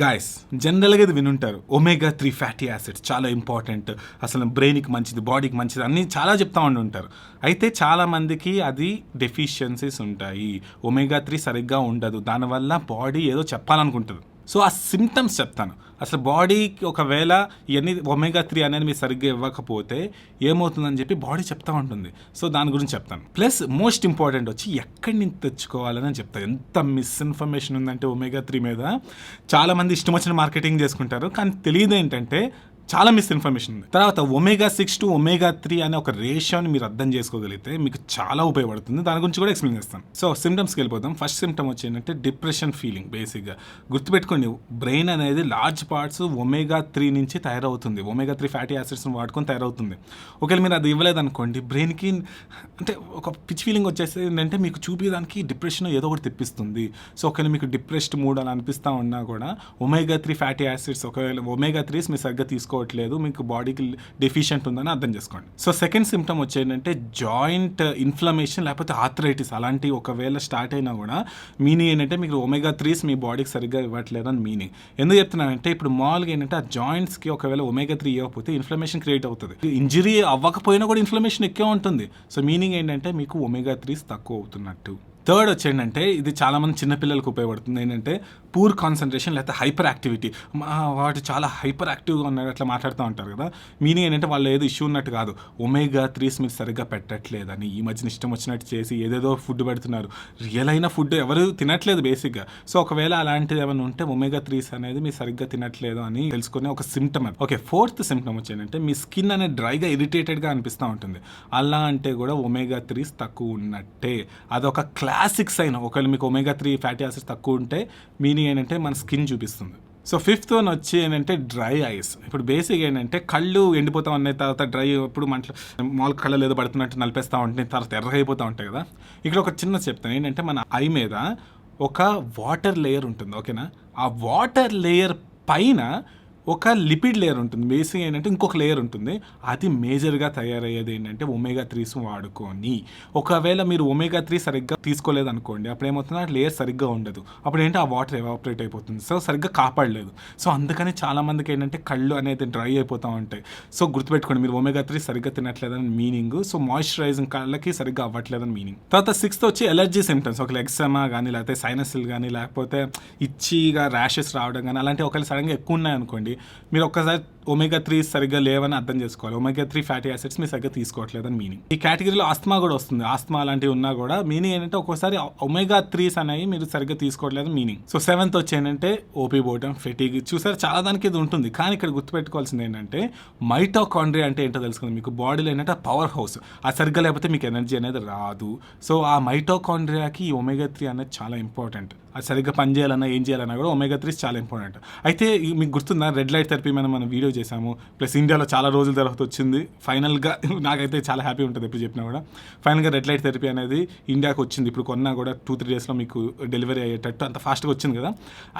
Guys జనరల్గా ఇది వినుంటారు. ఒమేగా త్రీ ఫ్యాటీ యాసిడ్స్ చాలా ఇంపార్టెంట్ అసలు బ్రెయిన్కి మంచిది బాడీకి మంచిది అన్నీ చాలా చెప్తా ఉండి ఉంటారు అయితే చాలా మందికి అది డెఫిషియన్సీస్ ఉంటాయి. ఒమేగా త్రీ సరిగ్గా ఉండదు. దానివల్ల బాడీ ఏదో చెప్పాలనుకుంటుంది. సో ఆ సిమ్టమ్స్ చెప్తాను. అసలు బాడీకి ఒకవేళ ఇవన్నీ ఒమేగా త్రీ అనేది మీరు సరిగ్గా ఇవ్వకపోతే ఏమవుతుందని చెప్పి బాడీ చెప్తా ఉంటుంది. సో దాని గురించి చెప్తాను. ప్లస్ మోస్ట్ ఇంపార్టెంట్ వచ్చి ఎక్కడి నుంచి తెచ్చుకోవాలని చెప్తాను ఎంత మిస్ఇన్ఫర్మేషన్ ఉందంటే ఒమేగా త్రీ మీద. చాలామంది ఇష్టం వచ్చిన మార్కెటింగ్ చేసుకుంటారు. కానీ తెలియదు ఏంటంటే చాలా మిస్ఇన్ఫర్మేషన్ ఉంది. తర్వాత omega six to omega three అనే ఒక రేషియోని మీరు అర్థం చేసుకోగలిగితే మీకు చాలా ఉపయోగపడుతుంది. దాని గురించి కూడా ఎక్స్ప్లెయిన్ చేస్తాను. సో సిమ్టమ్స్కి వెళ్ళిపోతాం ఫస్ట్ సిమ్టమ్ వచ్చి ఏంటంటే డిప్రెషన్ ఫీలింగ్ బేసిక్గా గుర్తుపెట్టుకోండి బ్రెయిన్ అనేది లార్జ్ పార్ట్స్ ఒమేగా త్రీ నుంచి తయారవుతుంది. ఒమేగా త్రీ ఫ్యాటీ యాసిడ్స్ని వాడుకొని తయారవుతుంది. ఒకవేళ మీరు అది ఇవ్వలేదనుకోండి బ్రెయిన్కి అంటే ఒక పిచ్ ఫీలింగ్ వచ్చేసి ఏంటంటే మీకు చూపించడానికి డిప్రెషన్ ఏదో ఒకటి తెప్పిస్తుంది. సో ఒకవేళ మీకు డిప్రెస్డ్ మూడ్ అలా అనిపిస్తూ ఉన్నా కూడా ఒమేగా త్రీ ఫ్యాటీ యాసిడ్స్ ఒకవేళ ఒమేగా త్రీస్ మీరు సరిగ్గా తీసుకోవట్లేదు మీకు బాడీకి డెఫిషియెంట్ ఉందని అర్థం చేసుకోండి. సో సెకండ్ సిమ్టమ్ వచ్చేంటంటే జాయింట్ ఇన్ఫ్లమేషన్ లేకపోతే ఆథరైటిస్ అలాంటి ఒకవేళ స్టార్ట్ అయినా కూడా మీనింగ్ ఏంటంటే మీకు ఒమేగా త్రీస్ మీ బాడీకి సరిగ్గా ఇవ్వట్లేదు అని మీనింగ్. ఎందుకు చెప్తున్నానంటే ఇప్పుడు మామూలుగా ఏంటంటే ఆ జాయింట్స్కి ఒకవేళ ఒమేగా త్రీ ఇవ్వకపోతే ఇన్ఫ్లమేషన్ క్రియేట్ అవుతుంది. ఇంజరీ అవ్వకపోయినా కూడా ఇన్ఫ్లమేషన్ ఎక్కువ ఉంటుంది. సో మీనింగ్ ఏంటంటే మీకు ఒమేగా త్రీస్ తక్కువ అవుతున్నట్టు. థర్డ్ వచ్చేంటంటే ఇది చాలామంది చిన్నపిల్లలకు ఉపయోగపడుతుంది. ఏంటంటే పూర్ కాన్సన్ట్రేషన్ లేకపోతే హైపర్ యాక్టివిటీ వాటి చాలా హైపర్ యాక్టివ్గా ఉన్నారు అట్లా మాట్లాడుతూ ఉంటారు కదా. మీనింగ్ ఏంటంటే వాళ్ళు ఏదో ఇష్యూ ఉన్నట్టు కాదు. ఒమేగా త్రీస్ మీరు సరిగ్గా పెట్టట్లేదని. ఈ మధ్యన ఇష్టం వచ్చినట్టు చేసి ఏదేదో ఫుడ్ పెడుతున్నారు. రియల్ అయిన ఫుడ్ ఎవరు తినట్లేదు బేసిక్గా సో ఒకవేళ అలాంటిది ఏమైనా ఉంటే ఒమేగా త్రీస్ అనేది మీరు సరిగ్గా తినట్లేదు అని తెలుసుకునే ఒక సిమ్టమ్ ఓకే ఫోర్త్ సిమ్టమ్ వచ్చేంటంటే మీ స్కిన్ అనేది డ్రైగా ఇరిటేటెడ్గా అనిపిస్తూ ఉంటుంది. అలా అంటే కూడా ఒమేగా త్రీస్ తక్కువ ఉన్నట్టే. అదొక క్లాసిక్ సైన్ ఒకవేళ మీకు ఒమేగా త్రీ ఫ్యాటీ యాసిడ్స్ తక్కువ ఉంటే మీనింగ్ ఏంటంటే మన స్కిన్ చూపిస్తుంది. సో ఫిఫ్త్ వన్ వచ్చి ఏంటంటే డ్రై ఐస్ ఇప్పుడు బేసిక్ ఏంటంటే కళ్ళు ఎండిపోతా ఉన్నాయి తర్వాత డ్రై ఇప్పుడు మంటలు మామూలు కళ్ళు ఏదో పడుతున్నట్టు నలిపేస్తూ ఉంటాయి తర్వాత ఎర్ర అయిపోతూ ఉంటాయి కదా. ఇక్కడ ఒక చిన్న చెప్తాను. ఏంటంటే మన ఐ మీద ఒక వాటర్ లేయర్ ఉంటుంది ఓకేనా ఆ వాటర్ లేయర్ పైన ఒక లిపిడ్ లేయర్ ఉంటుంది. బేసిక్ ఏంటంటే ఇంకొక లేయర్ ఉంటుంది. అది మేజర్గా తయారయ్యేది ఏంటంటే ఒమేగా త్రీస్ వాడుకొని. ఒకవేళ మీరు ఒమేగా త్రీ సరిగ్గా తీసుకోలేదు అనుకోండి అప్పుడు ఏమవుతుంది ఆ లేయర్ సరిగ్గా ఉండదు. అప్పుడు ఏంటి ఆ వాటర్ ఎవాపరేట్ అయిపోతుంది. సో సరిగ్గా కాపాడలేదు. సో అందుకని చాలామందికి ఏంటంటే కళ్ళు అనేది డ్రై అయిపోతూ ఉంటాయి. సో గుర్తుపెట్టుకోండి మీరు ఒమేగా త్రీ సరిగ్గా తినట్లేదని మీనింగ్. సో మాయిశ్చరైజింగ్ కళ్ళకి సరిగ్గా అవ్వట్లేదని మీనింగ్. తర్వాత సిక్స్త్ వచ్చి ఎలర్జీ సిమ్టమ్స్ ఒక ఎగ్జామా కానీ లేకపోతే సైనస్లు కానీ లేకపోతే ఇచ్చిగా ర్యాషెస్ రావడం కానీ అలాంటివి ఒకవేళ సడన్గా ఎక్కువ ఉన్నాయనుకోండి మీరు ఒక్కసారి ఒమేగా త్రీ సరిగ్గా లేవని అర్థం చేసుకోవాలి. ఒమేగా త్రీ ఫ్యాటీ యాసిడ్స్ మీరు సరిగ్గా తీసుకోవట్లేదని మీనింగ్ ఈ కేటగిరీలో ఆస్మా కూడా వస్తుంది. ఆస్మా అలాంటివి ఉన్నా కూడా మీనింగ్ ఏంటంటే ఒక్కోసారి ఒమేగా త్రీస్ అనేవి మీరు సరిగ్గా తీసుకోవట్లేదు మీనింగ్ సో సెవెంత్ వచ్చి ఏంటంటే ఓపీ పోవటం ఫెటీగ్ చూసారు చాలా దానికి ఇది ఉంటుంది. కానీ ఇక్కడ గుర్తుపెట్టుకోవాల్సింది ఏంటంటే మైటోకాండ్రియా అంటే ఏంటో తెలుసుకుంది. మీకు బాడీలో ఏంటంటే పవర్ హౌస్ అది సరిగ్గా లేకపోతే మీకు ఎనర్జీ అనేది రాదు. సో ఆ మైటోకాండ్రియాకి ఈ ఒమేగా త్రీ అనేది చాలా ఇంపార్టెంట్ అది సరిగ్గా పని చేయాలన్నా ఏం చేయాలన్నా కూడా ఒమేగా త్రీస్ చాలా ఇంపార్టెంట్ అయితే ఈ- మీకు గుర్తుందా రెడ్ లైట్ థెరపీ మన మన వీడియో చేసాము ప్లస్ ఇండియాలో చాలా రోజుల తర్వాత వచ్చింది. ఫైనల్గా నాకైతే చాలా హ్యాపీ ఉంటుంది ఎప్పుడు చెప్పినా కూడా. ఫైనల్గా రెడ్ లైట్ థెరపీ అనేది ఇండియాకి వచ్చింది. ఇప్పుడు కొన్నా కూడా టూ త్రీ డేస్లో మీకు డెలివరీ అయ్యేటట్టు అంత ఫాస్ట్గా వచ్చింది కదా.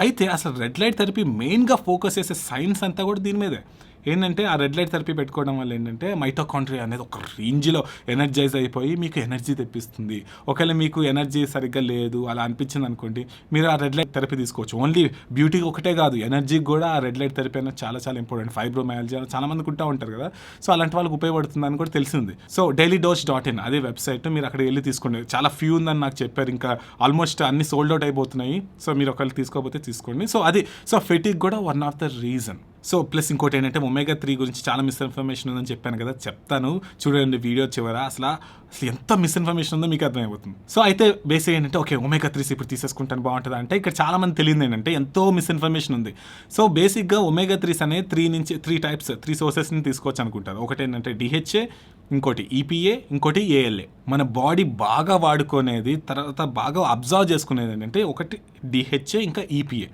అయితే అసలు రెడ్ లైట్ థెరపీ మెయిన్గా ఫోకస్ చేసే సైన్స్ అంతా కూడా దీని మీదే. ఏంటంటే ఆ రెడ్ లైట్ థెరపీ పెట్టుకోవడం వల్ల ఏంటంటే మైటోకాంట్రియా అనేది ఒక రేంజ్లో ఎనర్జైజ్ అయిపోయి మీకు ఎనర్జీ తెప్పిస్తుంది. ఒకవేళ మీకు ఎనర్జీ సరిగ్గా లేదు అలా అనిపించింది అనుకోండి మీరు ఆ రెడ్ లైట్ థెరపీ తీసుకోవచ్చు. ఓన్లీ బ్యూటీకి ఒకటే కాదు ఎనర్జీకి కూడా ఆ రెడ్ లైట్ థెరపీ అనేది చాలా చాలా ఇంపార్టెంట్ ఫైబ్రోమయాలజీ చాలా మంది ఉంటా ఉంటారు కదా. సో అలాంటి వాళ్ళకి ఉపయోగపడుతుందని కూడా తెలిసింది. So daily dose dot in అదే వెబ్సైట్ మీరు అక్కడికి వెళ్ళి తీసుకోండి. చాలా ఫ్యూ ఉందని నాకు చెప్పారు. ఇంకా ఆల్మోస్ట్ అన్ని సోల్డ్ అవుట్ అయిపోతున్నాయి. సో మీరు ఒకవేళ తీసుకోకపోతే తీసుకోండి. సో అది సో ఫెటిక్ కూడా one of the reason so plus ఇంకోటి ఏంటంటే ఒమేగా త్రీ గురించి చాలా మిస్ఇన్ఫర్మేషన్ ఉందని చెప్పాను కదా చెప్తాను. చూడండి వీడియో చివర. అసలు అసలు ఎంత మిస్ఇన్ఫర్మేషన్ ఉందో మీకు అర్థమైపోతుంది. సో అయితే బేసిక్ ఏంటంటే ఓకే ఒమేగా త్రీస్ ఇప్పుడు తీసేసుకుంటాను బాగుంటుంది అంటే ఇక్కడ చాలా మంది తెలియదు ఏంటంటే ఎంతో మిస్ఇన్ఫర్మేషన్ ఉంది. సో బేసిక్గా ఒమేగా త్రీస్ అనేది త్రీ నుంచి త్రీ టైప్స్ త్రీ సోర్సెస్ని తీసుకోవచ్చు అనుకుంటారు. ఒకటి ఏంటంటే డిహెచ్ఏ ఇంకోటి ఈపీఏ ఇంకోటి ఏఎల్ఏ. మన బాడీ బాగా వాడుకునేది తర్వాత బాగా అబ్జర్వ్ చేసుకునేది ఏంటంటే ఒకటి డిహెచ్ఏ ఇంకా ఈపీఏ.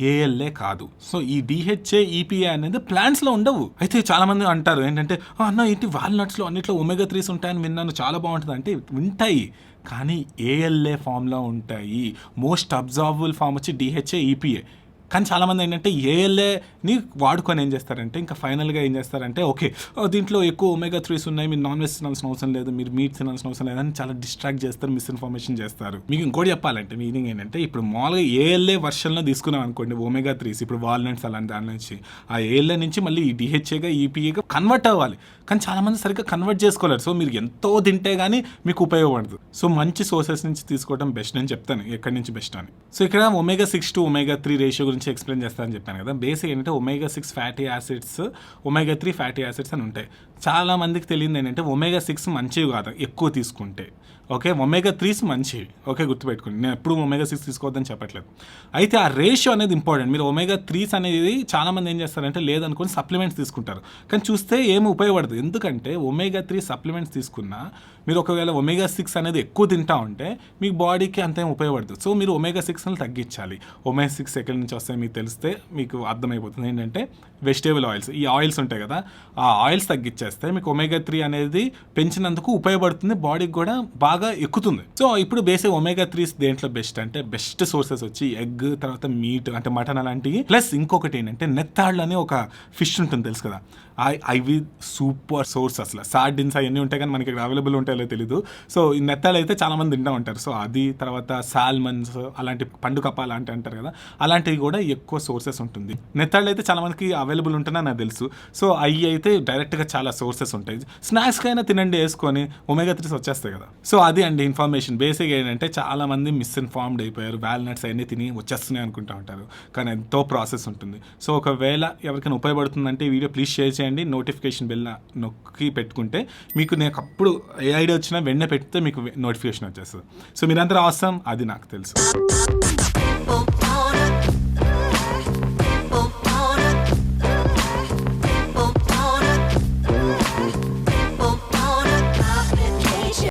ఏఎల్ఏ కాదు. సో ఈ డిహెచ్ఏ ఈపీఏ అనేది ప్లాన్స్లో ఉండవు. అయితే చాలామంది అంటారు ఏంటంటే అన్న ఏంటి వాల్నట్స్లో అన్నిట్లో ఒమేగా త్రీస్ ఉంటాయని విన్నాను చాలా బాగుంటుంది. అంటే ఉంటాయి కానీ ఏఎల్ఏ ఫామ్లో ఉంటాయి. మోస్ట్ అబ్జర్వబుల్ ఫామ్ వచ్చి డిహెచ్ఏ ఈపీఏ కానీ చాలామంది ఏంటంటే ఏఎల్ఏని వాడుకొని ఏం చేస్తారంటే ఇంకా ఫైనల్గా ఏం చేస్తారంటే ఓకే దీంట్లో ఎక్కువ ఒమేగా త్రీస్ ఉన్నాయి మీరు నాన్ వెజ్ తినాల్సిన అవసరం లేదు మీరు మీట్ తినాల్సిన అవసరం లేదని చాలా డిస్ట్రాక్ట్ చేస్తారు మిస్ఇన్ఫర్మేషన్ చేస్తారు. మీకు ఇంకోటి చెప్పాలంటే మీనింగ్ ఏంటంటే ఇప్పుడు మామూలుగా ఏఎల్ఏ వర్షన్లో తీసుకున్నాం అనుకోండి ఒమేగా త్రీస్ ఇప్పుడు వాల్నట్స్ అలాంటి దాని నుంచి ఆ ఏఎల్ఏ నుంచి మళ్ళీ ఈ డిహెచ్ఏగా ఈపీఏగా కన్వర్ట్ అవ్వాలి. కానీ చాలామంది సరిగ్గా కన్వర్ట్ చేసుకోలేరు. సో మీరు ఎంతో తింటే కానీ మీకు ఉపయోగపడదు. సో మంచి సోర్సెస్ నుంచి తీసుకోవడం బెస్ట్ నేను చెప్తాను ఎక్కడి నుంచి బెస్ట్ అని. సో ఇక్కడ omega six to omega three ratio గురించి ఎక్స్ప్లెయిన్ చేస్తానని చెప్పాను కదా. బేసిక్ ఏంటంటే omega six fatty acids omega three fatty acids అని ఉంటాయి. చాలా మందికి తెలియదు ఏంటంటే ఒమేగా సిక్స్ మంచివి కాదు ఎక్కువ తీసుకుంటే. ఓకే ఒమేగా త్రీస్ మంచివి. ఓకే గుర్తుపెట్టుకోండి. నేను ఎప్పుడు ఒమేగా సిక్స్ తీసుకోవద్దని చెప్పట్లేదు. అయితే ఆ రేషియో అనేది ఇంపార్టెంట్ మీరు ఒమేగా త్రీస్ అనేది చాలా మంది ఏం చేస్తారంటే లేదనుకొని సప్లిమెంట్స్ తీసుకుంటారు. కానీ చూస్తే ఏమి ఉపయోగపడదు. ఎందుకంటే ఒమేగా త్రీ సప్లిమెంట్స్ తీసుకున్నా మీరు ఒకవేళ ఒమేగా సిక్స్ అనేది ఎక్కువ తింటా ఉంటే మీ బాడీకి అంతేం ఉపయోగపడదు. సో మీరు ఒమేగా సిక్స్ని తగ్గించాలి. ఒమేగా సిక్స్ ఎక్కడి నుంచి వస్తాయి మీకు తెలిస్తే మీకు అర్థమైపోతుంది. ఏంటంటే వెజిటేబుల్ ఆయిల్స్ ఈ ఆయిల్స్ ఉంటాయి కదా ఆ ఆయిల్స్ చేస్తాయి. మీకు ఒమేగా త్రీ అనేది పెంచినందుకు ఉపయోగపడుతుంది. బాడీకి కూడా బాగా ఎక్కుతుంది. సో ఇప్పుడు బేసిక్ ఒమేగా త్రీస్ దేంట్లో బెస్ట్ అంటే బెస్ట్ సోర్సెస్ వచ్చి ఎగ్ తర్వాత మీట్ అంటే మటన్ అలాంటివి. ప్లస్ ఇంకొకటి ఏంటంటే నెత్తాళ్ళు అనే ఒక ఫిష్ ఉంటుంది తెలుసు కదా. అవి సూపర్ సోర్స్ అసలు. సార్డిన్స్ అవన్నీ ఉంటాయి కానీ మనకి ఇక్కడ అవైలబుల్ ఉంటాయో తెలీదు. సో ఈ నెత్తాలు అయితే చాలా మంది తింటూ ఉంటారు. సో అది తర్వాత సాల్మన్స్ అలాంటి పండు కప్ప అలాంటి అంటారు కదా. అలాంటివి కూడా ఎక్కువ సోర్సెస్ ఉంటుంది. నెత్తాళ్ళు అయితే చాలా మందికి అవైలబుల్ ఉంటుందని నాకు తెలుసు. సో అవి అయితే డైరెక్ట్గా చాలా సోర్సెస్ ఉంటాయి. స్నాక్స్ అయినా తినండి వేసుకొని ఒమేగా త్రీస్ వచ్చేస్తాయి కదా. సో అది అండి ఇన్ఫర్మేషన్ బేసిక్ ఏంటంటే చాలా మంది మిస్ఇన్ఫార్మ్డ్ అయిపోయారు. వాల్నట్స్ అన్నీ తిని వచ్చేస్తున్నాయి అనుకుంటా ఉంటారు. కానీ ఎంతో ప్రాసెస్ ఉంటుంది. సో ఒకవేళ ఎవరికైనా ఉపయోగపడుతుందంటే వీడియో ప్లీజ్ షేర్ చేయండి. నోటిఫికేషన్ బెల్ నొక్కి పెట్టుకుంటే మీకు నేను అప్పుడు ఏ ఐడియా వచ్చినా వెంటనే పెడితే మీకు నోటిఫికేషన్ వచ్చేస్తుంది. సో మీరందరూ అవసరం అది నాకు తెలుసు.